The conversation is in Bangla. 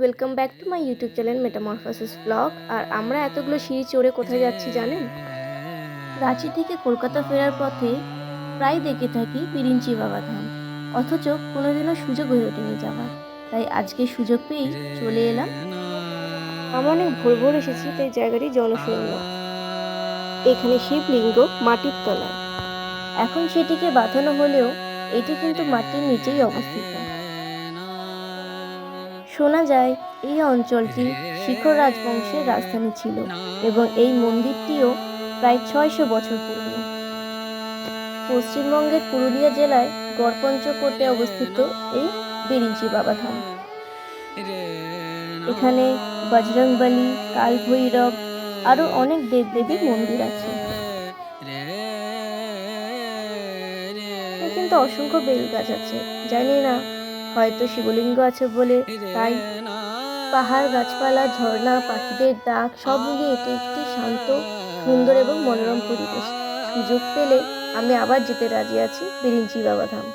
Welcome back to my YouTube channel metamorphosis blog আর আমরা এতগুলো সিঁড়ি চড়ে কোথায় যাচ্ছি জানেন? রাঁচি থেকে কলকাতা ফেরার পথে প্রায় দেখে থাকি পিরিঞ্চি বাবা ধাম। অথচ কোনোদিনও সুযোগ হয়ে ওঠেনি যাওয়ার তাই আজকে সুযোগ পেয়েই চলে এলাম। আমরা অনেক ভোর ভোর এসেছি, তাই জায়গাটি জনশূন্য। এখানে শিবলিঙ্গ মাটির তলায়। এখন সেটিকে বাঁধানো হলেও এটি কিন্তু মাটির নিচেই অবস্থিত। শোনা যায়, এই অঞ্চলটি শিখর রাজবংশের রাজধানী ছিল এবং এই মন্দিরটিও প্রায় ছয়শো বছর পুরনো। পশ্চিমবঙ্গের পুরুলিয়া জেলায় গড়পঞ্চকোটে অবস্থিত এই বেরিঞ্চি বাবা ধাম। এখানে বজরংবলী কাল ভৈরব আরও অনেক দেবদেবীর মন্দির আছে। কিন্তু অসংখ্য বেল গাছ আছে, জানি না হয়তো শিবলিঙ্গ আছে বলে তাই পাহাড় গাছপালা, ঝর্ণা, পাখিদের ডাক, সব মিলিয়ে এটি একটি শান্ত, সুন্দর এবং মনোরম পরিবেশ। সুযোগ পেলে আমি আবার যেতে রাজি আছি, বিরিঞ্চি বাবা ধাম